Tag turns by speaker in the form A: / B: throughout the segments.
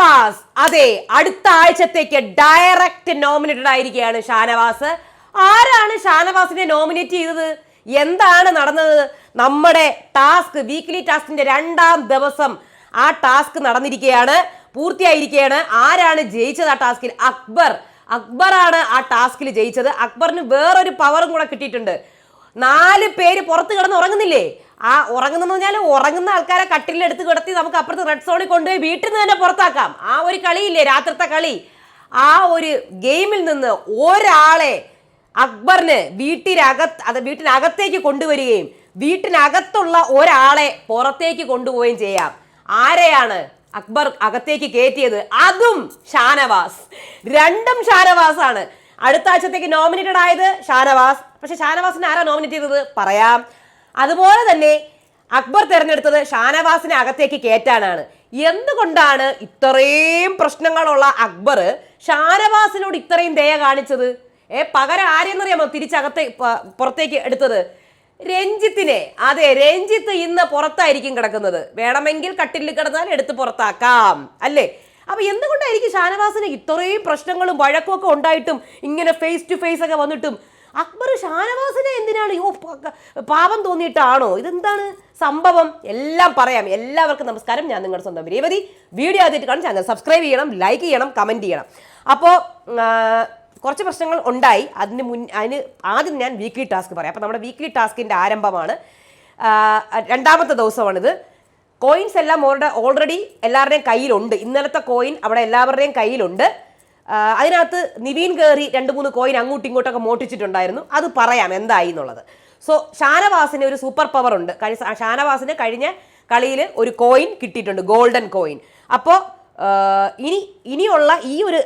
A: ഷാനവാസ്. അതെ അടുത്ത ആഴ്ചത്തേക്ക് direct nominated ആയിരിക്കുകയാണ് ഷാനവാസ്. ആരാണ് ഷാനവാസിനെ നോമിനേറ്റ് ചെയ്തത്? എന്താണ് നടന്നത്? നമ്മുടെ ടാസ്ക് വീക്ക്ലി ടാസ്കിന്റെ രണ്ടാം ദിവസം ആ ടാസ്ക് നടന്നിരിക്കുകയാണ് പൂർത്തിയായിരിക്കുകയാണ്. ആരാണ് ജയിച്ചത് ആ ടാസ്കിൽ? അക്ബർ. അക്ബറാണ് ആ ടാസ്കിൽ ജയിച്ചത്. അക്ബറിന് വേറൊരു പവറും കൂടെ കിട്ടിയിട്ടുണ്ട്. നാല് പേര് പുറത്ത് കിടന്ന് ഉറങ്ങുന്നില്ലേ ആ ഉറങ്ങുന്നെന്ന് പറഞ്ഞാൽ ഉറങ്ങുന്ന ആൾക്കാരെ കട്ടിലെടുത്ത് കിടത്തി നമുക്ക് അപ്പുറത്ത് റെഡ് സോണിൽ കൊണ്ടുപോയി വീട്ടിൽ നിന്ന് തന്നെ പുറത്താക്കാം. ആ ഒരു കളിയില്ലേ രാത്രിത്തെ കളി? ആ ഒരു ഗെയിമിൽ നിന്ന് ഒരാളെ അക്ബറിന് വീട്ടിനകത്ത് അത് വീട്ടിനകത്തേക്ക് കൊണ്ടുവരികയും വീട്ടിനകത്തുള്ള ഒരാളെ പുറത്തേക്ക് കൊണ്ടുപോവുകയും ചെയ്യാം. ആരെയാണ് അക്ബർ അകത്തേക്ക് കയറ്റിയത്? അതും ഷാനവാസ്. രണ്ടും ഷാനവാസ് ആണ് അടുത്ത ആഴ്ചത്തേക്ക് നോമിനേറ്റഡ് ആയത് ഷാനവാസ്. പക്ഷെ ഷാനവാസിനെ ആരാ നോമിനേറ്റ് ചെയ്തത്? പറയാം. അതുപോലെ തന്നെ അക്ബർ തിരഞ്ഞെടുത്തത് ഷാനവാസിനെ അകത്തേക്ക് കയറ്റാനാണ്. എന്തുകൊണ്ടാണ് ഇത്രയും പ്രശ്നങ്ങളുള്ള അക്ബർ ഷാനവാസിനോട് ഇത്രയും ദയ കാണിച്ചത്? ഏ പകരം ആരെന്നറിയാമോ തിരിച്ചകത്തെ പുറത്തേക്ക് എടുത്തത്? രഞ്ജിത്തിനെ. അതെ രഞ്ജിത്ത് ഇന്ന് പുറത്തായിരിക്കും കിടക്കുന്നത്. വേണമെങ്കിൽ കട്ടിലിൽ കിടന്നാൽ എടുത്ത് പുറത്താക്കാം അല്ലേ? അപ്പൊ എന്തുകൊണ്ടായിരിക്കും ഷാനവാസിന് ഇത്രയും പ്രശ്നങ്ങളും വഴക്കും ഒക്കെ ഉണ്ടായിട്ടും ഇങ്ങനെ ഫേസ് ടു ഫേസ് ഒക്കെ വന്നിട്ടും അക്ബർ ഷാനവാസിനെ എന്തിനാണ് യോ പാപം തോന്നിയിട്ടാണോ? ഇതെന്താണ് സംഭവം? എല്ലാം പറയാം. എല്ലാവർക്കും നമസ്കാരം. ഞാൻ നിങ്ങളുടെ സ്വന്തം രേവതി. വീഡിയോ ആദ്യമായിട്ട് കാണും ചാനൽ സബ്സ്ക്രൈബ് ചെയ്യണം ലൈക്ക് ചെയ്യണം കമന്റ് ചെയ്യണം. അപ്പോൾ കുറച്ച് പ്രശ്നങ്ങൾ ഉണ്ടായി. അതിന് മുൻ അതിന് ആദ്യം ഞാൻ വീക്ക്ലി ടാസ്ക് പറയാം. അപ്പോൾ നമ്മുടെ വീക്ക്ലി ടാസ്കിന്റെ ആരംഭമാണ്. രണ്ടാമത്തെ ദിവസമാണിത്. കോയിൻസ് എല്ലാം ഓൾറെഡി എല്ലാവരുടെയും കയ്യിലുണ്ട്. ഇന്നലത്തെ കോയിൻ അവിടെ എല്ലാവരുടെയും കയ്യിലുണ്ട്. അതിനകത്ത് നിവീൻ കയറി രണ്ട് മൂന്ന് കോയിൻ അങ്ങോട്ടും ഇങ്ങോട്ടൊക്കെ മോട്ടിച്ചിട്ടുണ്ടായിരുന്നു അത് പറയാം എന്തായി എന്നുള്ളത്. സോ ഷാനവാസിന് ഒരു സൂപ്പർ പവർ ഉണ്ട്. ഷാനവാസിന് കഴിഞ്ഞ കളിയിൽ ഒരു കോയിൻ കിട്ടിയിട്ടുണ്ട് ഗോൾഡൻ കോയിൻ അപ്പോൾ ഇനി ഇനിയുള്ള ഈ ഒരു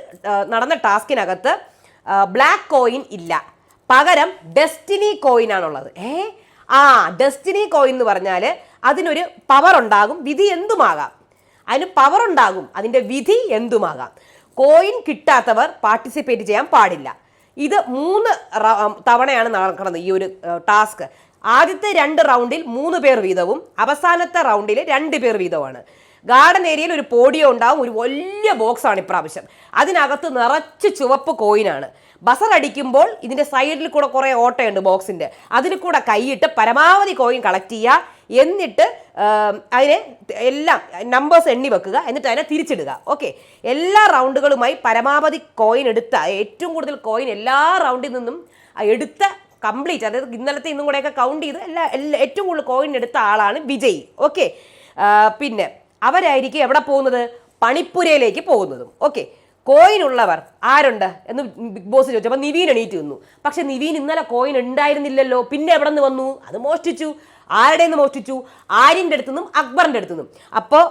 A: നടന്ന ടാസ്കിനകത്ത് ബ്ലാക്ക് കോയിൻ ഇല്ല. പകരം ഡെസ്റ്റിനി കോയിൻ ആണുള്ളത്. ഏ? ആ ഡെസ്റ്റിനി കോയിൻ എന്ന് പറഞ്ഞാൽ അതിനൊരു പവർ ഉണ്ടാകും വിധി എന്തുമാകാം? അതിന് പവർ ഉണ്ടാകും അതിന്റെ വിധി എന്തുമാകാം? കോയിൻ കിട്ടാത്തവർ പാർട്ടിസിപ്പേറ്റ് ചെയ്യാൻ പാടില്ല. ഇത് മൂന്ന് തവണയാണ് നടക്കുന്നത് ഈ ഒരു ടാസ്ക്. ആദ്യത്തെ രണ്ട് റൗണ്ടിൽ മൂന്ന് പേർ വീതവും അവസാനത്തെ റൗണ്ടിൽ രണ്ട് പേർ വീതവുമാണ്. ഗാർഡൻ ഏരിയയിൽ ഒരു പോഡിയോ ഉണ്ടാവും ഒരു വലിയ ബോക്സാണ് ഇപ്രാവശ്യം. അതിനകത്ത് നിറച്ച് ചുവപ്പ് കോയിനാണ്. ബസർ അടിക്കുമ്പോൾ ഇതിന്റെ സൈഡിൽ കൂടെ കുറേ ഓട്ടയുണ്ട് ബോക്സിന്റെ അതിൽ കൂടെ കൈയിട്ട് പരമാവധി കോയിൻ കളക്ട് ചെയ്യുക. എന്നിട്ട് അതിനെ എല്ലാം നമ്പേഴ്സ് എണ്ണി വെക്കുക. എന്നിട്ട് അതിനെ തിരിച്ചിടുക. ഓക്കെ എല്ലാ റൗണ്ടുകളുമായി പരമാവധി കോയിൻ എടുത്ത ഏറ്റവും കൂടുതൽ കോയിൻ എല്ലാ റൗണ്ടിൽ നിന്നും എടുത്ത കംപ്ലീറ്റ് അതായത് ഇന്നലത്തെ ഇന്നും കൂടെയൊക്കെ കൗണ്ട് ചെയ്ത് എല്ലാ എല്ലാ ഏറ്റവും കൂടുതൽ കോയിൻ എടുത്ത ആളാണ് വിജയ്. ഓക്കെ പിന്നെ അവരായിരിക്കും എവിടെ പോകുന്നത്? പണിപ്പുരയിലേക്ക് പോകുന്നതും. ഓക്കെ കോയിൻ ഉള്ളവർ ആരുണ്ട് എന്ന് ബിഗ് ബോസ് ചോദിച്ചു. അപ്പം നിവീൻ എണീറ്റ് നിന്നു. പക്ഷെ നിവീൻ ഇന്നലെ കോയിൻ ഉണ്ടായിരുന്നില്ലല്ലോ. പിന്നെ എവിടെ നിന്ന് വന്നു? അത് മോഷ്ടിച്ചു. ആരുടെ നിന്ന് മോഷ്ടിച്ചു? ആര്യന്റെ അടുത്തു നിന്നും അക്ബറിന്റെ അടുത്തു നിന്നും. അപ്പോൾ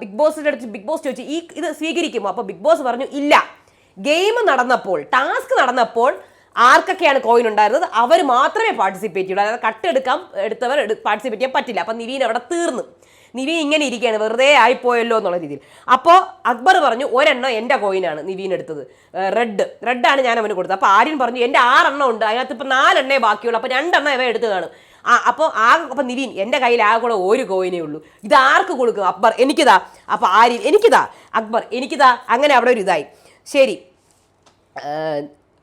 A: ബിഗ് ബോസിന്റെ അടുത്ത് ബിഗ് ബോസ് ചോദിച്ചു ഈ ഇത് സ്വീകരിക്കുമോ? അപ്പോൾ ബിഗ് ബോസ് പറഞ്ഞു ഇല്ല. ഗെയിം നടന്നപ്പോൾ ടാസ്ക് നടന്നപ്പോൾ ആർക്കൊക്കെയാണ് കോയിൻ ഉണ്ടായിരുന്നത്? അവർ മാത്രമേ പാർട്ടിസിപ്പേറ്റ് ചെയ്യുള്ളൂ അതായത് കട്ടെടുക്കാൻ എടുത്തവർ പാർട്ടിസിപ്പേറ്റ് ചെയ്യാൻ പറ്റില്ല. അപ്പം നിവീൻ അവിടെ തീർന്നു. നിവീൻ ഇങ്ങനെ ഇരിക്കുകയാണ് വെറുതെ ആയിപ്പോയല്ലോ എന്നുള്ള രീതിയിൽ. അപ്പോൾ അക്ബർ പറഞ്ഞു ഒരെണ്ണം എന്റെ കോയിനാണ് നിവീൻ എടുത്തത്. റെഡ്. റെഡാണ് ഞാൻ അവന് കൊടുത്തത്. അപ്പോൾ ആര്യൻ പറഞ്ഞു എന്റെ ആറെണ്ണം ഉണ്ട് അതിനകത്ത് ഇപ്പം നാലെണ്ണേ ബാക്കിയുള്ളൂ അപ്പോൾ രണ്ടെണ്ണം ഇവ എടുത്തു കാണും ആ അപ്പോൾ ആ അപ്പം നിവീൻ എന്റെ കയ്യിൽ ആകെ കൂടെ ഒരു കോയിനേ ഉള്ളൂ. ഇത് ആർക്ക് കൊടുക്കും? അക്ബർ എനിക്കിതാ. അപ്പോൾ ആര്യൻ എനിക്കിതാ. അക്ബർ എനിക്കിതാ. അങ്ങനെ അവിടെ ഒരു ഇതായി. ശരി.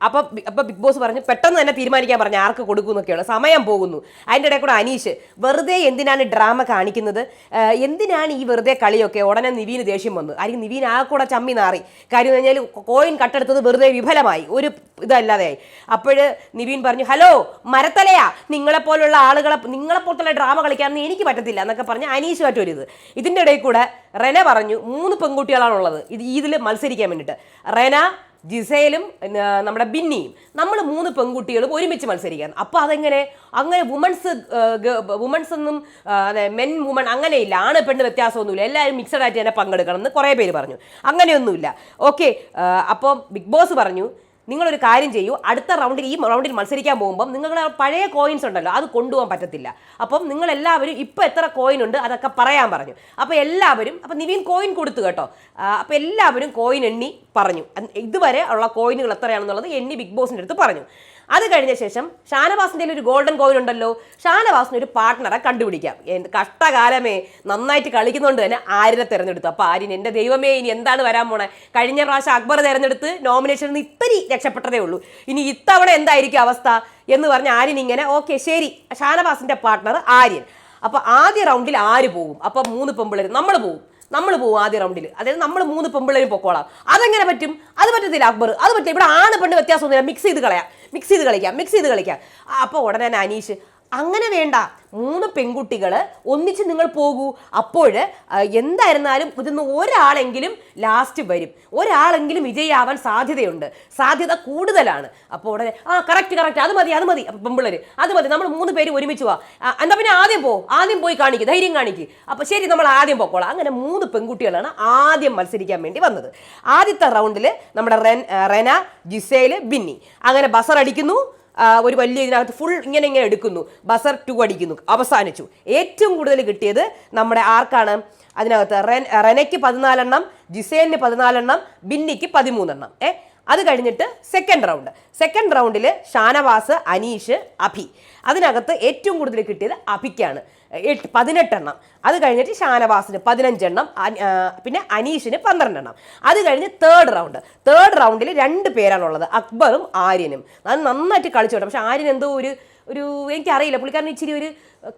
A: അപ്പം അപ്പൊ ബിഗ് ബോസ് പറഞ്ഞു പെട്ടെന്ന് തന്നെ തീരുമാനിക്കാൻ പറഞ്ഞു ആർക്ക് കൊടുക്കും എന്നൊക്കെയാണ് സമയം പോകുന്നു. അതിന്റെ ഇടയിൽ കൂടെ അനീഷ് വെറുതെ എന്തിനാണ് ഡ്രാമ കാണിക്കുന്നത്? എന്തിനാണ് ഈ വെറുതെ കളിയൊക്കെ? ഉടനെ നിവീന് ദേഷ്യം വന്നു. ആയിരിക്കും നിവീൻ ആ കൂടെ ചമ്മി നാറി. കാര്യം കഴിഞ്ഞാൽ കോയിൻ കട്ടെടുത്തത് വെറുതെ വിഫലമായി. ഒരു ഇതല്ലാതെയായി. അപ്പോൾ നിവീൻ പറഞ്ഞു ഹലോ മരത്തലയാ. നിങ്ങളെപ്പോലുള്ള ആളുകളെ നിങ്ങളെപ്പോലത്തുള്ള ഡ്രാമ കളിക്കാമെന്ന് എനിക്ക് പറ്റത്തില്ല എന്നൊക്കെ പറഞ്ഞ് അനീഷുമായിട്ട് ഒരു ഇത്. ഇതിന്റെ ഇടയിൽ കൂടെ റെന പറഞ്ഞു മൂന്ന് പെൺകുട്ടികളാണുള്ളത്. ഇത് ഇതിൽ മത്സരിക്കാൻ വേണ്ടിയിട്ട് റെന പിന്നെ നമ്മുടെ ബിന്നിയും നമ്മൾ മൂന്ന് പെൺകുട്ടികളും ഒരുമിച്ച് മത്സരിക്കാൻ അപ്പോൾ അതെങ്ങനെ? അങ്ങനെ വുമൺസ് വുമൺസ് ഒന്നും അതെ മെൻ വുമൺ അങ്ങനെയില്ല ആണ് പെണ്ണ് വ്യത്യാസമൊന്നുമില്ല. എല്ലാവരും മിക്സഡ് ആയിട്ട് തന്നെ പങ്കെടുക്കണം എന്ന് കുറേ പേര് പറഞ്ഞു. അങ്ങനെയൊന്നുമില്ല. ഓക്കെ അപ്പോൾ ബിഗ് ബോസ് പറഞ്ഞു നിങ്ങളൊരു കാര്യം ചെയ്യൂ. അടുത്ത റൗണ്ടിൽ ഈ റൗണ്ടിൽ മത്സരിക്കാൻ പോകുമ്പം നിങ്ങളുടെ പഴയ കോയിൻസ് ഉണ്ടല്ലോ അത് കൊണ്ടുപോകാൻ പറ്റത്തില്ല. അപ്പം നിങ്ങൾ എല്ലാവരും ഇപ്പോൾ എത്ര കോയിൻ ഉണ്ട് അതൊക്കെ പറയാൻ പറഞ്ഞു. അപ്പോൾ എല്ലാവരും അപ്പോൾ നിവീൻ കോയിൻ കൊടുത്തു കേട്ടോ. അപ്പോൾ എല്ലാവരും കോയിൻ എണ്ണി പറഞ്ഞു. ഇതുവരെ ഉള്ള കോയിനുകൾ എത്രയാണെന്നുള്ളത് എണ്ണി ബിഗ് ബോസിന്റെ അടുത്ത് പറഞ്ഞു. അത് കഴിഞ്ഞ ശേഷം ഷാനവാസിന്റെ ഒരു ഗോൾഡൻ കോയിൻ ഉണ്ടല്ലോ. ഷാനവാസിന് ഒരു പാർട്ട്ണറെ കണ്ടുപിടിക്കാം. കഷ്ടകാലമേ. നന്നായിട്ട് കളിക്കുന്നതുകൊണ്ട് തന്നെ ആര്യനെ തിരഞ്ഞെടുത്തു? അപ്പോൾ ആര്യൻ എന്റെ ദൈവമേ ഇനി എന്താണ് വരാൻ പോണേ? കഴിഞ്ഞ പ്രാവശ്യം അക്ബർ തിരഞ്ഞെടുത്ത് നോമിനേഷനിൽ നിന്ന് ഇത്തിരി രക്ഷപ്പെട്ടതേ ഉള്ളൂ. ഇനി ഇത്തവണ എന്തായിരിക്കും അവസ്ഥ? എന്ന് പറഞ്ഞ് ആര്യൻ ഇങ്ങനെ ഓക്കെ ശരി. ഷാനവാസിന്റെ പാർട്ട്ണർ ആര്യൻ. അപ്പോൾ ആദ്യ റൗണ്ടിൽ ആര് പോകും? അപ്പോൾ മൂന്ന് പെമ്പിളർ നമ്മൾ പോകും. നമ്മൾ പോകും ആദ്യ റൗണ്ടിൽ അതായത് നമ്മൾ മൂന്ന് പെമ്പിള്ളേരും പൊക്കോളാം. അതെങ്ങനെ പറ്റും? അത് പറ്റത്തില്ല അക്ബർ. അത് പറ്റില്ല. ഇവിടെ ആണ് പെണ്ണ് വ്യത്യാസമൊന്നുമില്ല. മിക്സ് ചെയ്ത് കളയാം. മിക്സ് ചെയ്ത് കളിക്കാം. മിക്സ് ചെയ്ത് കളിക്കാം. അപ്പോൾ ഉടനെ അനീഷ് അങ്ങനെ വേണ്ട. മൂന്ന് പെൺകുട്ടികൾ ഒന്നിച്ച് നിങ്ങൾ പോകൂ. അപ്പോൾ എന്തായിരുന്നാലും ഇതിന്ന് ഒരാളെങ്കിലും ലാസ്റ്റ് വരും. ഒരാളെങ്കിലും വിജയാവാൻ സാധ്യതയുണ്ട്. സാധ്യത കൂടുതലാണ്. അപ്പോൾ ഉടനെ ആ കറക്റ്റ് കറക്റ്റ് അത് മതി അത് മതി. പെമ്പിള്ളേർ അത് മതി. നമ്മൾ മൂന്ന് പേര് ഒരുമിച്ച് പോവാ എന്താ പിന്നെ ആദ്യം പോ. ആദ്യം പോയി കാണിക്കുക ധൈര്യം കാണിക്കുക അപ്പോൾ ശരി നമ്മൾ ആദ്യം പോക്കോളാം. അങ്ങനെ മൂന്ന് പെൺകുട്ടികളാണ് ആദ്യം മത്സരിക്കാൻ വേണ്ടി വന്നത്. ആദ്യത്തെ റൗണ്ടിൽ നമ്മുടെ റെൻ റെന ജിസേൽ ബിന്നി. അങ്ങനെ ബസർ അടിക്കുന്നു ഒരു വലിയ ഇതിനകത്ത് ഫുൾ ഇങ്ങനെ ഇങ്ങനെ എടുക്കുന്നു. ബസർ ടു അടിക്കുന്നു. അവസാനിച്ചു. ഏറ്റവും കൂടുതൽ കിട്ടിയത് നമ്മുടെ ആർക്കാണ്? അതിനകത്ത് റെൻ റെനയ്ക്ക് പതിനാലെണ്ണം ജിസേലിന് പതിനാലെണ്ണം ബിന്നിക്ക് പതിമൂന്നെണ്ണം. ഏ അത് കഴിഞ്ഞിട്ട് സെക്കൻഡ് റൗണ്ട് സെക്കൻഡ് റൗണ്ടിൽ ഷാനവാസ് അനീഷ് അഭി. അതിനകത്ത് ഏറ്റവും കൂടുതൽ കിട്ടിയത് അഭിക്കാണ്. എട്ട് പതിനെട്ടെണ്ണം. അത് കഴിഞ്ഞിട്ട് ഷാനവാസിന് പതിനഞ്ചെണ്ണം പിന്നെ അനീഷിന് പന്ത്രണ്ടെണ്ണം. അത് കഴിഞ്ഞ് തേർഡ് റൗണ്ട് തേർഡ് റൗണ്ടിൽ രണ്ട് പേരാണുള്ളത്. അക്ബറും ആര്യനും. അത് നന്നായിട്ട് കളിച്ചു കേട്ടോ. പക്ഷെ ആര്യൻ എന്തോ ഒരു ഒരു എനിക്കറിയില്ല. പുള്ളിക്കാരൻ ഇച്ചിരി ഒരു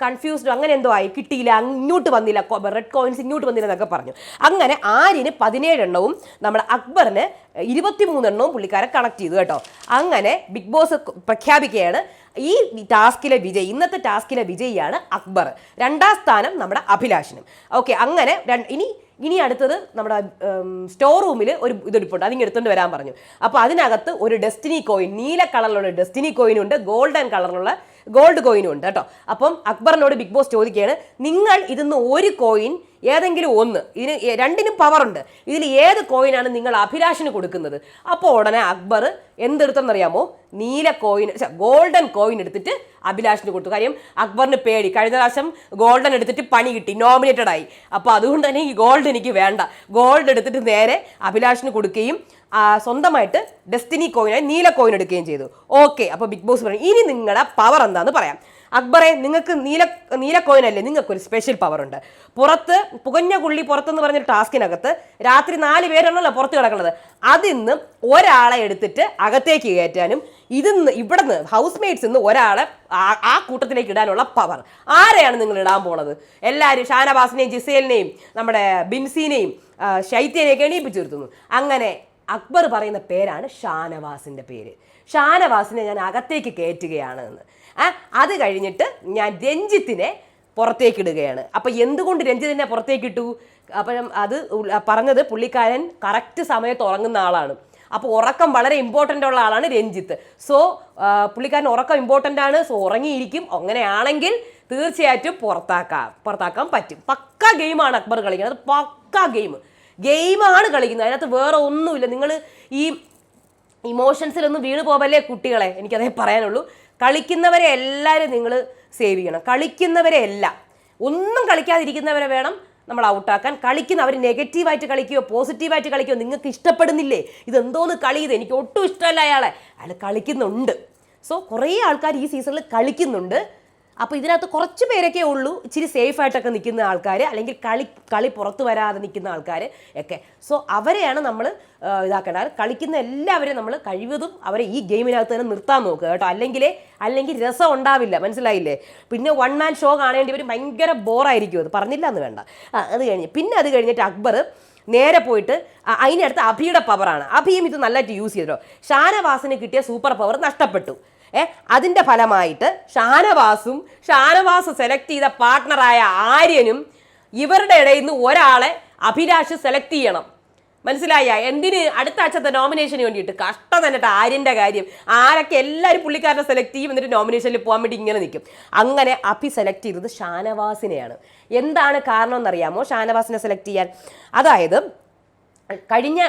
A: കൺഫ്യൂസ്ഡ് അങ്ങനെ എന്തോ ആയി. കിട്ടിയില്ല ഇങ്ങോട്ട് വന്നില്ല. റെഡ് കോയിൻസ് ഇങ്ങോട്ട് വന്നില്ല എന്നൊക്കെ പറഞ്ഞു. അങ്ങനെ ആര്യന് പതിനേഴെണ്ണവും നമ്മുടെ അക്ബറിന് ഇരുപത്തിമൂന്നെണ്ണവും പുള്ളിക്കാരെ കണക്ട് ചെയ്തു കേട്ടോ. അങ്ങനെ ബിഗ് ബോസ് പ്രഖ്യാപിക്കുകയാണ്. ഈ ടാസ്കിലെ വിജയ് ഇന്നത്തെ ടാസ്കിലെ വിജയിയാണ് അക്ബർ. രണ്ടാം സ്ഥാനം നമ്മുടെ അഭിലാഷിനും. ഓക്കെ അങ്ങനെ ഇനി ഇനി അടുത്തത് നമ്മുടെ സ്റ്റോർ റൂമിൽ ഒരു ഇതെടുപ്പുണ്ട്. അതിങ്ങ് എടുത്തുകൊണ്ട് വരാൻ പറഞ്ഞു. അപ്പോൾ അതിനകത്ത് ഒരു ഡെസ്റ്റിനി കോയിൻ നീല കളറിലുള്ള ഡെസ്റ്റിനി കോയിൻ ഉണ്ട് ഗോൾഡൻ കളറിലുള്ള ഗോൾഡ് കോയിനും ഉണ്ട് കേട്ടോ. അപ്പം അക്ബറിനോട് ബിഗ് ബോസ് ചോദിക്കുകയാണ് നിങ്ങൾ ഇതിന്ന് ഒരു കോയിൻ ഏതെങ്കിലും ഒന്ന് ഇതിന് രണ്ടിനും പവർ ഉണ്ട്. ഇതിൽ ഏത് കോയിനാണ് നിങ്ങൾ അഭിലാഷിന് കൊടുക്കുന്നത്? അപ്പോൾ ഉടനെ അക്ബർ എന്തെടുത്തെന്നറിയാമോ? നീല കോയിൻ ഗോൾഡൻ കോയിൻ എടുത്തിട്ട് അഭിലാഷിന് കൊടുത്തു. കാര്യം അക്ബറിന് പേടി. കഴിഞ്ഞ പ്രാവശ്യം ഗോൾഡൻ എടുത്തിട്ട് പണി കിട്ടി നോമിനേറ്റഡ് ആയി. അപ്പോൾ അതുകൊണ്ട് തന്നെ ഈ ഗോൾഡ് എനിക്ക് വേണ്ട. ഗോൾഡ് എടുത്തിട്ട് നേരെ അഭിലാഷിന് കൊടുക്കുകയും സ്വന്തമായിട്ട് ഡെസ്റ്റിനി കോയിനായി നീല കോയിൻ എടുക്കുകയും ചെയ്തു. ഓക്കെ അപ്പോൾ ബിഗ് ബോസ് പറഞ്ഞു ഇനി നിങ്ങളുടെ പവർ എന്താണെന്ന് പറയാം. അക്ബറെ നിങ്ങൾക്ക് നീല നീല കോയിൻ അല്ലേ? നിങ്ങൾക്ക് ഒരു സ്പെഷ്യൽ പവർ ഉണ്ട്. പുറത്ത് പുകഞ്ഞ കുള്ളി പുറത്തെന്ന് പറഞ്ഞ ടാസ്കിനകത്ത് രാത്രി നാല് പേരാണല്ലോ പുറത്ത് കിടക്കുന്നത്. അതിന്ന് ഒരാളെ എടുത്തിട്ട് അകത്തേക്ക് കയറ്റാനും ഇതിന്ന് ഇവിടുന്ന് ഹൗസ് മേറ്റ്സ് നിന്ന് ഒരാളെ ആ- കൂട്ടത്തിലേക്ക് ഇടാനുള്ള പവർ ആരെയാണ് നിങ്ങൾ ഇടാൻ പോണത്? എല്ലാവരും ഷാനവാസിനെയും ജിസേലിനെയും നമ്മുടെ ബിൻസീനെയും ശൈത്യനെയൊക്കെ എണീപ്പിച്ചു നിർത്തുന്നു അങ്ങനെ അക്ബർ പറയുന്ന പേരാണ് ഷാനവാസിന്റെ പേര്. ഷാനവാസിനെ ഞാൻ അകത്തേക്ക് കയറ്റുകയാണ് എന്ന് അത് കഴിഞ്ഞിട്ട് ഞാൻ രഞ്ജിത്തിനെ പുറത്തേക്കിടുകയാണ്. അപ്പോൾ എന്തുകൊണ്ട് രഞ്ജിത്തിനെ പുറത്തേക്കിട്ടു? അപ്പം അത് പറഞ്ഞത് പുള്ളിക്കാരൻ കറക്റ്റ് സമയത്ത് ഉറങ്ങുന്ന ആളാണ്. അപ്പോൾ ഉറക്കം വളരെ ഇമ്പോർട്ടന്റ് ഉള്ള ആളാണ് രഞ്ജിത്ത്. സോ പുള്ളിക്കാരൻ ഉറക്കം ഇമ്പോർട്ടന്റ് ആണ്. സോ ഉറങ്ങിയിരിക്കും. അങ്ങനെയാണെങ്കിൽ തീർച്ചയായിട്ടും പുറത്താക്കാം പുറത്താക്കാൻ പറ്റും. പക്ക ഗെയിമാണ് അക്ബർ കളിക്കുന്നത്. പക്ക ഗെയിം. ഗെയിമാണ് കളിക്കുന്നത്. അതിനകത്ത് വേറെ ഒന്നുമില്ല. നിങ്ങൾ ഈ ഇമോഷൻസിലൊന്നും വീണ് പോകല്ലേ കുട്ടികളെ? എനിക്കതേ പറയാനുള്ളൂ. കളിക്കുന്നവരെ എല്ലാവരും നിങ്ങൾ സേവ് ചെയ്യണം. കളിക്കുന്നവരെ എല്ലാം ഒന്നും കളിക്കാതിരിക്കുന്നവരെ വേണം നമ്മൾ ഔട്ടാക്കാൻ. കളിക്കുന്ന അവർ നെഗറ്റീവായിട്ട് കളിക്കുകയോ പോസിറ്റീവായിട്ട് കളിക്കുകയോ നിങ്ങൾക്ക് ഇഷ്ടപ്പെടുന്നില്ലേ? ഇതെന്തോന്ന് കളി ഇത്? എനിക്ക് ഒട്ടും ഇഷ്ടമല്ല അയാളെ. അയാൾ കളിക്കുന്നുണ്ട്. സോ കുറേ ആൾക്കാർ ഈ സീസണിൽ കളിക്കുന്നുണ്ട്. അപ്പോൾ ഇതിനകത്ത് കുറച്ച് പേരൊക്കെ ഉള്ളൂ. ഇച്ചിരി സേഫ് ആയിട്ടൊക്കെ നിൽക്കുന്ന ആൾക്കാർ അല്ലെങ്കിൽ കളി കളി പുറത്ത് വരാതെ നിൽക്കുന്ന ആൾക്കാർ ഒക്കെ. സോ അവരെയാണ് നമ്മൾ ഇതാക്കേണ്ടത്. കളിക്കുന്ന എല്ലാവരെയും നമ്മൾ കഴിവതും അവരെ ഈ ഗെയിമിനകത്ത് തന്നെ നിർത്താൻ നോക്കുക കേട്ടോ. അല്ലെങ്കിൽ അല്ലെങ്കിൽ രസം ഉണ്ടാവില്ല. മനസ്സിലായില്ലേ? പിന്നെ വൺ മാൻ ഷോ കാണേണ്ടി വരും. ഭയങ്കര ബോറായിരിക്കും അത്. പറഞ്ഞില്ല എന്ന് വേണ്ട. അത് കഴിഞ്ഞ്. പിന്നെ അത് കഴിഞ്ഞിട്ട് അക്ബർ നേരെ പോയിട്ട് അതിനടുത്ത് അഭിയുടെ പവറാണ് അഭിയും ഇത് നല്ലതായിട്ട് യൂസ് ചെയ്തോ ഷാനവാസിന് കിട്ടിയ സൂപ്പർ പവർ നഷ്ടപ്പെട്ടു. ഏ അതിന്റെ ഫലമായിട്ട് ഷാനവാസും ഷാനവാസ് സെലക്ട് ചെയ്ത പാർട്ട്ണറായ ആര്യനും ഇവരുടെ ഇടയിൽ നിന്ന് ഒരാളെ അഭിലാഷ് സെലക്ട് ചെയ്യണം. മനസ്സിലായ? എന്തിന്? അടുത്ത ആഴ്ചത്തെ നോമിനേഷന് വേണ്ടിയിട്ട്. കഷ്ടം തന്നിട്ട് ആര്യന്റെ കാര്യം. ആരൊക്കെ എല്ലാവരും പുള്ളിക്കാരനെ സെലക്ട് ചെയ്യും എന്നിട്ട് നോമിനേഷനിൽ പോകാൻ വേണ്ടി ഇങ്ങനെ നിൽക്കും അങ്ങനെ അഭി സെലക്ട് ചെയ്തത് ഷാനവാസിനെയാണ്. എന്താണ് കാരണം എന്നറിയാമോ? ഷാനവാസിനെ സെലക്ട് ചെയ്യാൻ. അതായത് കഴിഞ്ഞ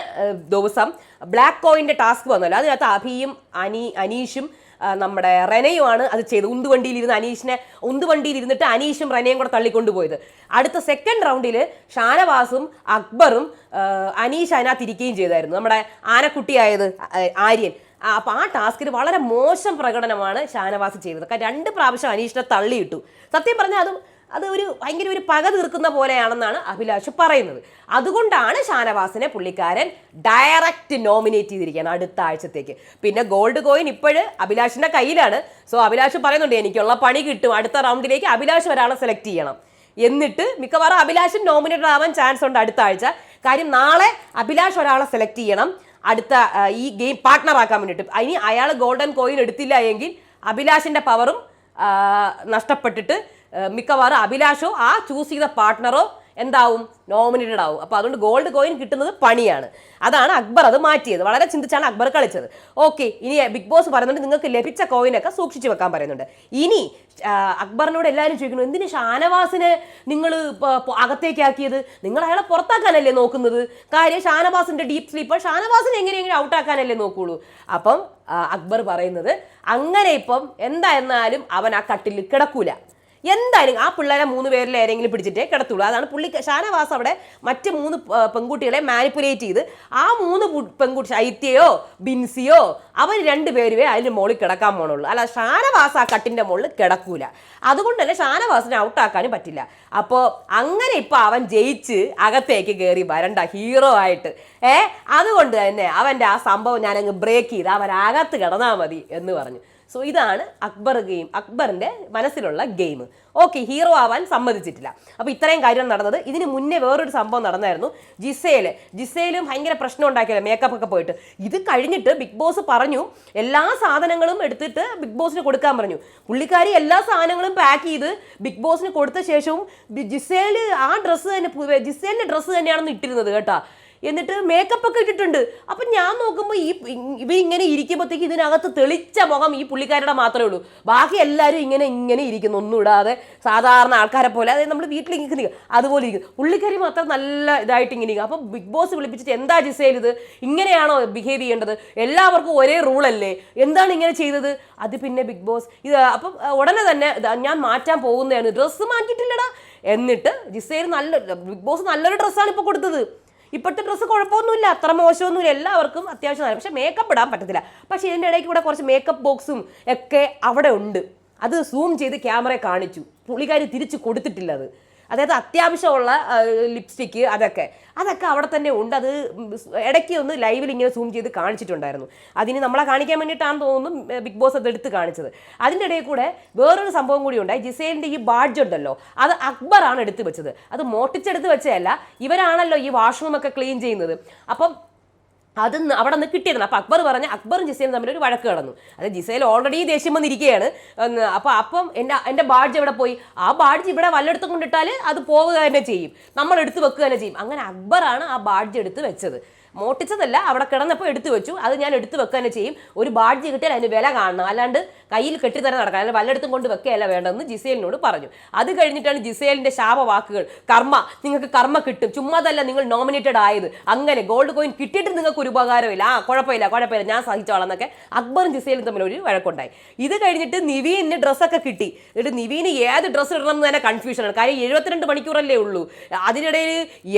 A: ദിവസം ബ്ലാക്ക് കോയിന്റെ ടാസ്ക് വന്നല്ലോ. അതിനകത്ത് അഭിയും അനീ അനീഷും നമ്മുടെ റെനയുമാണ് അത് ചെയ്തത്. ഉന്തുവണ്ടിയിൽ ഇരുന്ന് അനീഷിനെ ഉന്തുവണ്ടിയിൽ ഇരുന്നിട്ട് അനീഷും റെനയും കൂടെ തള്ളിക്കൊണ്ടുപോയത്. അടുത്ത സെക്കൻഡ് റൗണ്ടിൽ ഷാനവാസും അക്ബറും അനീഷ് അതിനകത്ത് ഇരിക്കുകയും ചെയ്തായിരുന്നു. നമ്മുടെ ആനക്കുട്ടിയായത് ആര്യൻ. അപ്പൊ ആ ടാസ്കിൽ വളരെ മോശം പ്രകടനമാണ് ഷാനവാസ് ചെയ്തത്. കാരണം രണ്ട് പ്രാവശ്യം അനീഷിനെ തള്ളിയിട്ടു. സത്യം പറഞ്ഞാൽ അത് അത് ഒരു ഭയങ്കര ഒരു പക തീർക്കുന്ന പോലെയാണെന്നാണ് അഭിലാഷ് പറയുന്നത്. അതുകൊണ്ടാണ് ഷാനവാസിനെ പുള്ളിക്കാരൻ ഡയറക്റ്റ് നോമിനേറ്റ് ചെയ്തിരിക്കുകയാണ് അടുത്ത ആഴ്ചത്തേക്ക്. പിന്നെ ഗോൾഡ് കോയിൻ ഇപ്പോഴ് അഭിലാഷിന്റെ കയ്യിലാണ്. സോ അഭിലാഷ് പറയുന്നുണ്ട് എനിക്കുള്ള പണി കിട്ടും. അടുത്ത റൗണ്ടിലേക്ക് അഭിലാഷ് ഒരാളെ സെലക്ട് ചെയ്യണം. എന്നിട്ട് മിക്കവാറും അഭിലാഷൻ നോമിനേറ്റഡ് ആവാൻ ചാൻസ് ഉണ്ട് അടുത്ത ആഴ്ച. കാര്യം നാളെ അഭിലാഷ് ഒരാളെ സെലക്ട് ചെയ്യണം. അടുത്ത ഈ ഗെയിം പാർട്ട്ണർ ആക്കാൻ വേണ്ടിയിട്ട് ഇനി അയാൾ ഗോൾഡൻ കോയിൻ എടുത്തില്ല എങ്കിൽ അഭിലാഷിന്റെ പവറും നഷ്ടപ്പെട്ടിട്ട് മിക്കവാറും അഭിലാഷോ ആ ചൂസ് ചെയ്ത പാർട്ട്ണറോ എന്താവും? നോമിനേറ്റഡ് ആവും. അപ്പോൾ അതുകൊണ്ട് ഗോൾഡ് കോയിൻ കിട്ടുന്നത് പണിയാണ്. അതാണ് അക്ബർ അത് മാറ്റിയത്. വളരെ ചിന്തിച്ചാണ് അക്ബർ കളിച്ചത്. ഓക്കെ ഇനി ബിഗ് ബോസ് പറയുന്നുണ്ട് നിങ്ങൾക്ക് ലഭിച്ച കോയിനൊക്കെ സൂക്ഷിച്ചു വെക്കാൻ പറയുന്നുണ്ട്. ഇനി അക്ബറിനോട് എല്ലാവരും ചോദിക്കുന്നു എന്തിന് ഷാനവാസിനെ നിങ്ങൾ അകത്തേക്കാക്കിയത്? നിങ്ങൾ അയാളെ പുറത്താക്കാനല്ലേ നോക്കുന്നത്? കാര്യം ഷാനവാസിന്റെ ഡീപ്പ് സ്ലീപ്പർ ഷാനവാസിനെ എങ്ങനെയെങ്കിലും ഔട്ടാക്കാനല്ലേ നോക്കുള്ളൂ. അപ്പം അക്ബർ പറയുന്നത് അങ്ങനെ ഇപ്പം എന്തായിരുന്നാലും അവൻ ആ കട്ടിൽ കിടക്കൂല. എന്തായാലും ആ പിള്ളേരെ മൂന്ന് പേരിൽ ആരെങ്കിലും പിടിച്ചിട്ടേ കിടത്തുള്ളൂ. അതാണ് പുള്ളി ഷാനവാസ് അവിടെ മറ്റ് മൂന്ന് പെൺകുട്ടികളെ മാനിപ്പുലേറ്റ് ചെയ്ത് ആ മൂന്ന് പെൺകുട്ടി ശൈത്യയോ ബിൻസിയോ അവർ രണ്ടുപേരുവേ അതിന്റെ മുകളിൽ കിടക്കാൻ പോണുള്ളൂ. അല്ല ഷാനവാസ് ആ കട്ടിന്റെ മുകളിൽ കിടക്കൂല. അതുകൊണ്ട് തന്നെ ഷാനവാസിനെ ഔട്ടാക്കാനും പറ്റില്ല. അപ്പോൾ അങ്ങനെ ഇപ്പോൾ അവൻ ജയിച്ച് അകത്തേക്ക് കയറി വരണ്ട ഹീറോ ആയിട്ട്. ഏ അതുകൊണ്ട് തന്നെ അവന്റെ ആ സംഭവം ഞാനങ്ങ് ബ്രേക്ക് ചെയ്ത് അവൻ അകത്ത് കിടന്നാൽ മതി എന്ന് പറഞ്ഞു. സോ ഇതാണ് അക്ബർ ഗെയിം. അക്ബറിന്റെ മനസ്സിലുള്ള ഗെയിം. ഓക്കെ ഹീറോ ആവാൻ സമ്മതിച്ചിട്ടില്ല. അപ്പൊ ഇത്രയും കാര്യം നടന്നത്. ഇതിന് മുന്നേ വേറൊരു സംഭവം നടന്നായിരുന്നു. ജിസേൽ ജിസേലും ഭയങ്കര പ്രശ്നം ഉണ്ടാക്കിയല്ലോ മേക്കപ്പ് ഒക്കെ പോയിട്ട്. ഇത് കഴിഞ്ഞിട്ട് ബിഗ് ബോസ് പറഞ്ഞു എല്ലാ സാധനങ്ങളും എടുത്തിട്ട് ബിഗ് ബോസിന് കൊടുക്കാൻ പറഞ്ഞു. പുള്ളിക്കാരി എല്ലാ സാധനങ്ങളും പാക്ക് ചെയ്ത് ബിഗ് ബോസിന് കൊടുത്ത ശേഷവും ജിസേൽ ആ ഡ്രസ്സ് തന്നെ ജിസേലിന്റെ ഡ്രസ്സ് തന്നെയാണെന്ന് ഇട്ടിരുന്നത് കേട്ടാ. എന്നിട്ട് മേക്കപ്പ് ഒക്കെ ഇട്ടിട്ടുണ്ട്. അപ്പൊ ഞാൻ നോക്കുമ്പോൾ ഈ ഇവ ഇങ്ങനെ ഇരിക്കുമ്പോഴത്തേക്ക് ഇതിനകത്ത് തെളിച്ച മുഖം ഈ പുള്ളിക്കാരുടെ മാത്രമേ ഉള്ളൂ. ബാക്കി എല്ലാവരും ഇങ്ങനെ ഇങ്ങനെ ഇരിക്കുന്നു. ഒന്നും ഇടാതെ സാധാരണ ആൾക്കാരെ പോലെ. അതായത് നമ്മൾ വീട്ടിൽ ഇങ്ങനെ അതുപോലെ ഇരിക്കുന്നു പുള്ളിക്കാരി മാത്രം നല്ല ഇതായിട്ട് ഇങ്ങനെ ഇരിക്കും. അപ്പം ബിഗ് ബോസ് വിളിപ്പിച്ചിട്ട് എന്താ ജിസേൽ ഇത്? ഇങ്ങനെയാണോ ബിഹേവ് ചെയ്യേണ്ടത്? എല്ലാവർക്കും ഒരേ റൂളല്ലേ എന്താണ് ഇങ്ങനെ ചെയ്തത്? അത് പിന്നെ ബിഗ് ബോസ്. ഇത് അപ്പം ഉടനെ തന്നെ ഞാൻ മാറ്റാൻ പോകുന്നതാണ്. ഡ്രസ്സ് മാറ്റിയിട്ടില്ലടാ. എന്നിട്ട് ജിസേൽ നല്ല ബിഗ് ബോസ് നല്ലൊരു ഡ്രസ്സാണ് ഇപ്പോൾ കൊടുത്തത്. ഇപ്പോഴത്തെ ഡ്രസ്സ് കുഴപ്പമൊന്നുമില്ല. അത്ര മോശമൊന്നുമില്ല. എല്ലാവർക്കും അത്യാവശ്യം പക്ഷെ മേക്കപ്പ് ഇടാൻ പറ്റത്തില്ല. പക്ഷേ ഇതിന്റെ ഇടയ്ക്ക് കൂടെ കുറച്ച് മേക്കപ്പ് ബോക്സും ഒക്കെ അവിടെ ഉണ്ട്. അത് സൂം ചെയ്ത് ക്യാമറയെ കാണിച്ചു. പുള്ളിക്കാരി തിരിച്ചു കൊടുത്തിട്ടില്ല അത്. അതായത് അത്യാവശ്യമുള്ള ലിപ്സ്റ്റിക്ക് അതൊക്കെ. അതൊക്കെ അവിടെ തന്നെ ഉണ്ട്. അത് ഇടയ്ക്ക് ഒന്ന് ലൈവിൽ ഇങ്ങനെ സൂം ചെയ്ത് കാണിച്ചിട്ടുണ്ടായിരുന്നു. അതിന് നമ്മളെ കാണിക്കാൻ വേണ്ടിയിട്ടാണ് തോന്നുന്നു ബിഗ് ബോസ് അത് എടുത്ത് കാണിച്ചത്. അതിന്റെ ഇടയിൽ കൂടെ വേറൊരു സംഭവം കൂടി ഉണ്ടായി ജിസേലിന്റെ ഈ ബാഡ്ജ് ഉണ്ടല്ലോ അത് അക്ബറാണ് എടുത്ത് വെച്ചത്. അത് മോട്ടിച്ചെടുത്ത് വെച്ചതല്ല ഇവരാണല്ലോ ഈ വാഷ്റൂമൊക്കെ ക്ലീൻ ചെയ്യുന്നത്. അപ്പം അത് അവിടെ നിന്ന് കിട്ടിയതാണ് അപ്പോൾ അക്ബർ പറഞ്ഞ അക്ബറും ജിസേലും തമ്മിൽ ഒരു വഴക്ക് കടന്നു അത് ജിസേൽ ഓൾറെഡി ദേഷ്യം വന്നിരിക്കുകയാണ്. അപ്പോൾ അപ്പം എന്റെ എന്റെ ബാഡ്ജ് എവിടെ പോയി? ആ ബാഡ്ജ് ഇവിടെ വല്ലെടുത്ത് കൊണ്ടിട്ടാൽ അത് പോവുക തന്നെ ചെയ്യും. നമ്മൾ എടുത്ത് വെക്കുക തന്നെ ചെയ്യും. അങ്ങനെ അക്ബറാണ് ആ ബാഡ്ജ് എടുത്ത് വെച്ചത്. മോട്ടിച്ചതല്ല അവിടെ കിടന്നപ്പോൾ എടുത്തു വെച്ചു. അത് ഞാൻ എടുത്തു വെക്കുക തന്നെ ചെയ്യും. ഒരു ബാഡ്ജി കിട്ടിയാൽ അതിന് വില കാണണം. അല്ലാണ്ട് കയ്യിൽ കെട്ടിത്തരം നടക്കണം അല്ലാണ്ട് വല്ലെടുത്തും കൊണ്ട് വെക്കുകയല്ല വേണ്ടതെന്ന് ജിസേലിനോട് പറഞ്ഞു. അത് കഴിഞ്ഞിട്ടാണ് ജിസേലിന്റെ ശാപവാക്കുകൾ. കർമ്മ നിങ്ങൾക്ക് കർമ്മ കിട്ടും. ചുമ്മാതല്ല നിങ്ങൾ നോമിനേറ്റഡ് ആയത്. അങ്ങനെ ഗോൾഡ് കോയിൻ കിട്ടിയിട്ട് നിങ്ങൾക്ക് ഒരു ഉപകാരമില്ല ആ കുഴപ്പമില്ല കുഴപ്പമില്ല. ഞാൻ സഹിച്ചോളാം എന്നൊക്കെ അക്ബറും ജിസേലും തമ്മിൽ ഒരു വഴക്കുണ്ടായി. ഇത് കഴിഞ്ഞിട്ട് നിവീന് ഡ്രസ്സൊക്കെ കിട്ടി. എന്നിട്ട് നിവീന് ഏത് ഡ്രസ്സ് ഇടണം എന്ന് തന്നെ കൺഫ്യൂഷനാണ് കാര്യം എഴുപത്തിരണ്ട് മണിക്കൂറല്ലേ ഉള്ളൂ. അതിനിടയിൽ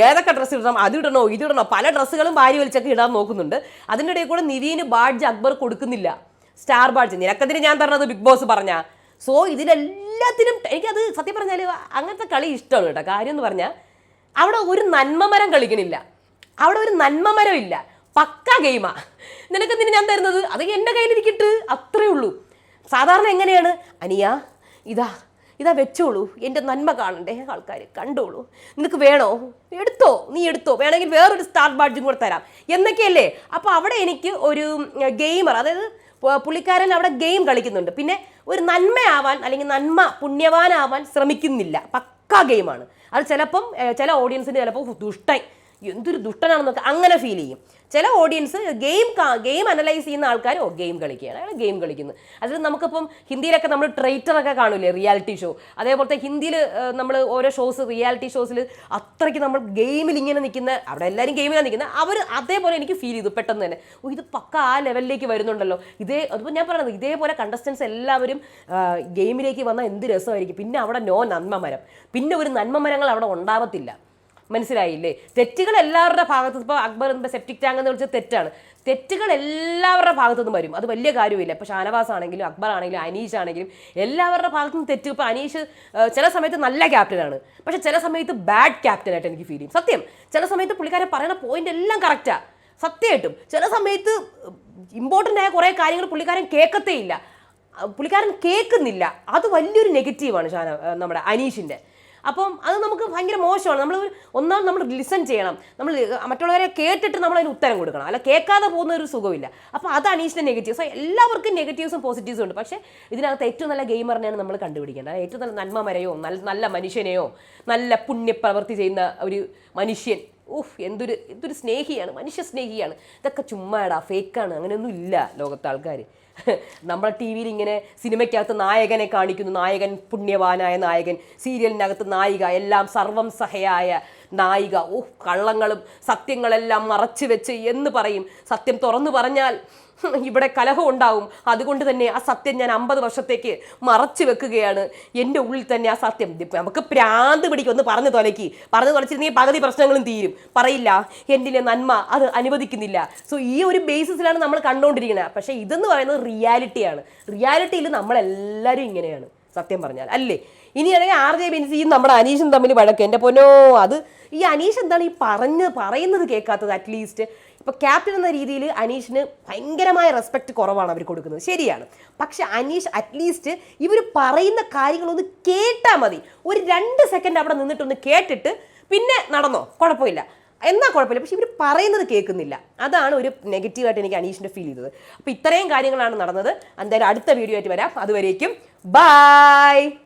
A: ഏതൊക്കെ ഡ്രസ്സ് ഇടണം? അത് ഇടണോ? ഇത് ഇടണോ? പല ഡ്രസ്സുകളും വാരി വലിച്ചൊക്കെ ഇടാൻ നോക്കുന്നുണ്ട്. അതിന്റെ ഇടയിൽ കൂടെ നിവീന് ബാഡ്ജ് അക്ബർ കൊടുക്കുന്നില്ല. Star badge. നിനക്കതിന് ഞാൻ പറഞ്ഞത് ബിഗ് ബോസ് പറഞ്ഞ. സോ ഇതിലെല്ലാത്തിനും എനിക്കത് സത്യം പറഞ്ഞാൽ അങ്ങനത്തെ കളി ഇഷ്ടമാണ് കേട്ടോ. കാര്യം എന്ന് പറഞ്ഞാൽ അവിടെ ഒരു നന്മമരം കളിക്കണില്ല. അവിടെ ഒരു നന്മമരം ഇല്ല. പക്ക ഗെയിമാ. നിനക്കെന്തിന് ഞാൻ തരുന്നത്? അത് എന്റെ കയ്യിലിരിക്കിട്ട്. അത്രേ ഉള്ളൂ. സാധാരണ എങ്ങനെയാണ്? അനിയ ഇതാ ഇതാ വെച്ചോളൂ. എന്റെ നന്മ കാണണ്ടേ? ആൾക്കാർ കണ്ടോളൂ. നിനക്ക് വേണോ? എടുത്തോ. നീ എടുത്തോ. വേണമെങ്കിൽ വേറൊരു സ്റ്റാർ ബാഡ്ജും കൂടെ തരാം. എന്നൊക്കെയല്ലേ? അപ്പോൾ അവിടെ എനിക്ക് ഒരു ഗെയിമർ അതായത് പുള്ളിക്കാരൻ അവിടെ ഗെയിം കളിക്കുന്നുണ്ട്. പിന്നെ ഒരു നന്മയാവാൻ അല്ലെങ്കിൽ നന്മ പുണ്യവാനാവാൻ ശ്രമിക്കുന്നില്ല. പക്കാ ഗെയിമാണ് അത് ചിലപ്പം ചില ഓഡിയൻസിന് ചിലപ്പോൾ ദുഷ്ടൻ എന്തൊരു ദുഷ്ടനാണെന്നൊക്കെ അങ്ങനെ ഫീൽ ചെയ്യും. ചില ഓഡിയൻസ് ഗെയിം ഗെയിം അനലൈസ് ചെയ്യുന്ന ആൾക്കാർ ഓ ഗെയിം കളിക്കുകയാണ്. അയാൾ ഗെയിം കളിക്കുന്നു. അതിൽ നമുക്കിപ്പം ഹിന്ദിയിലൊക്കെ നമ്മൾ ട്രൈറ്ററൊക്കെ കാണൂലേ റിയാലിറ്റി ഷോ അതേപോലത്തെ ഹിന്ദിയിൽ നമ്മൾ ഓരോ ഷോസ് റിയാലിറ്റി ഷോസിൽ അത്രയ്ക്ക് നമ്മൾ ഗെയിമിൽ ഇങ്ങനെ നിൽക്കുന്ന അവിടെ എല്ലാവരും ഗെയിമിലാണ് നിൽക്കുന്നത് അവർ അതേപോലെ എനിക്ക് ഫീൽ ചെയ്തു പെട്ടെന്ന് തന്നെ. ഓ ഇത് പക്ക ആ ലെവലിലേക്ക് വരുന്നുണ്ടല്ലോ. ഇതേ അതിപ്പോൾ ഞാൻ പറയുന്നത് ഇതേപോലെ കണ്ടസ്റ്റൻസ് എല്ലാവരും ഗെയിമിലേക്ക് വന്നാൽ എന്ത് രസമായിരിക്കും? പിന്നെ അവിടെ നോ നന്മ മരം പിന്നെ ഒരു നന്മ മരങ്ങൾ അവിടെ ഉണ്ടാവത്തില്ല. മനസ്സിലായില്ലേ? തെറ്റുകൾ എല്ലാവരുടെ ഭാഗത്ത് ഇപ്പോൾ അക്ബർ എന്താ സെപ്റ്റിക് ടാങ്ക് എന്ന് വിളിച്ചത് തെറ്റാണ്. തെറ്റുകൾ എല്ലാവരുടെ ഭാഗത്തു നിന്നും വരും. അത് വലിയ കാര്യമില്ല. ഇപ്പോൾ ഷാനവാസ് ആണെങ്കിലും അക്ബർ ആണെങ്കിലും അനീഷ് ആണെങ്കിലും എല്ലാവരുടെ ഭാഗത്തു നിന്നും തെറ്റ്. ഇപ്പോൾ അനീഷ് ചില സമയത്ത് നല്ല ക്യാപ്റ്റനാണ് പക്ഷേ ചില സമയത്ത് ബാഡ് ക്യാപ്റ്റനായിട്ട് എനിക്ക് ഫീൽ ചെയ്യും. സത്യം. ചില സമയത്ത് പുള്ളിക്കാരൻ പറയുന്ന പോയിന്റ് എല്ലാം കറക്റ്റാ സത്യമായിട്ടും. ചില സമയത്ത് ഇമ്പോർട്ടന്റ് ആയ കുറേ കാര്യങ്ങൾ പുള്ളിക്കാരൻ കേൾക്കത്തേ ഇല്ല. പുള്ളിക്കാരൻ കേൾക്കുന്നില്ല. അത് വലിയൊരു നെഗറ്റീവാണ് ഷാന നമ്മുടെ അനീഷിന്റെ അപ്പം അത് നമുക്ക് ഭയങ്കര മോശമാണ്. നമ്മൾ ഒന്നാം നമ്മൾ ലിസൺ ചെയ്യണം. നമ്മൾ മറ്റുള്ളവരെ കേട്ടിട്ട് നമ്മൾ അതിന് ഉത്തരം കൊടുക്കണം. അല്ല കേൾക്കാതെ പോകുന്ന ഒരു സുഖമില്ല. അപ്പോൾ അത് അനീഷിന്റെ നെഗറ്റീവ്സ് എല്ലാവർക്കും നെഗറ്റീവ്സും പോസിറ്റീവ്സും ഉണ്ട്. പക്ഷേ ഇതിനകത്ത് ഏറ്റവും നല്ല ഗെയിമറിനെയാണ് നമ്മൾ കണ്ടുപിടിക്കേണ്ടത്. ഏറ്റവും നല്ല നന്മമരയോ നല്ല നല്ല മനുഷ്യനെയോ നല്ല പുണ്യപ്രവൃത്തി ചെയ്യുന്ന ഒരു മനുഷ്യൻ. ഉഫ് എന്തൊരു എന്തൊരു സ്നേഹിയാണ്. മനുഷ്യ സ്നേഹിയാണ്. ഇതൊക്കെ ചുമ്മാടാ ഫേക്കാണ് അങ്ങനെയൊന്നും ഇല്ല ലോകത്തെ ആൾക്കാർ നമ്മുടെ ടി വിയിൽ ഇങ്ങനെ സിനിമയ്ക്കകത്ത് നായകനെ കാണിക്കുന്നു. നായകൻ പുണ്യവാനായ നായകൻ. സീരിയലിനകത്ത് നായിക. എല്ലാം സർവം സഹയായ നായിക ഓ കള്ളങ്ങളും സത്യങ്ങളെല്ലാം മറച്ചു വെച്ച് എന്ന് പറയും. സത്യം തുറന്നു പറഞ്ഞാൽ ഇവിടെ കലഹം ഉണ്ടാവും. അതുകൊണ്ട് തന്നെ ആ സത്യം ഞാൻ അമ്പത് വർഷത്തേക്ക് മറച്ചു വെക്കുകയാണ്. എന്റെ ഉള്ളിൽ തന്നെ ആ സത്യം. നമുക്ക് പ്രാന്ത് പിടിക്കും. ഒന്ന് പറഞ്ഞു തുലക്കി. പറഞ്ഞു തുലച്ചിരുന്നെങ്കിൽ പകുതി പ്രശ്നങ്ങളും തീരും. പറയില്ല. എന്റെ നന്മ? അത് അനുവദിക്കുന്നില്ല. സോ ഈ ഒരു ബേസിസിലാണ് നമ്മൾ കണ്ടുകൊണ്ടിരിക്കുന്നത്. പക്ഷേ ഇതെന്ന് പറയുന്നത് റിയാലിറ്റിയാണ് റിയാലിറ്റിയിൽ നമ്മളെല്ലാവരും ഇങ്ങനെയാണ്. സത്യം പറഞ്ഞാൽ. അല്ലേ? ഇനിയാണെങ്കിൽ ആർ ജെ ബിൻസിയും നമ്മുടെ അനീഷും തമ്മിൽ വഴക്ക്. എന്റെ പൊന്നോ അത് ഈ അനീഷ് എന്താണ് ഈ പറഞ്ഞ് പറയുന്നത് കേൾക്കാത്തത് അറ്റ്ലീസ്റ്റ് ഇപ്പൊ ക്യാപ്റ്റൻ എന്ന രീതിയിൽ അനീഷിന് ഭയങ്കരമായ റെസ്പെക്ട് കുറവാണ് അവർ കൊടുക്കുന്നത്. ശരിയാണ്. പക്ഷെ അനീഷ് അറ്റ്ലീസ്റ്റ് ഇവർ പറയുന്ന കാര്യങ്ങളൊന്ന് കേട്ടാൽ മതി. ഒരു രണ്ട് സെക്കൻഡ് അവിടെ നിന്നിട്ടൊന്ന് കേട്ടിട്ട് പിന്നെ നടന്നോ? കുഴപ്പമില്ല. എന്നാൽ കുഴപ്പമില്ല. പക്ഷെ ഇവർ പറയുന്നത് കേൾക്കുന്നില്ല. അതാണ് ഒരു നെഗറ്റീവായിട്ട് എനിക്ക് അനീഷിന്റെ ഫീൽ ചെയ്തത്. അപ്പോൾ ഇത്രയും കാര്യങ്ങളാണ് നടന്നത്. എന്തായാലും അടുത്ത വീഡിയോ ആയിട്ട് വരാം. അതുവരേക്കും Bye!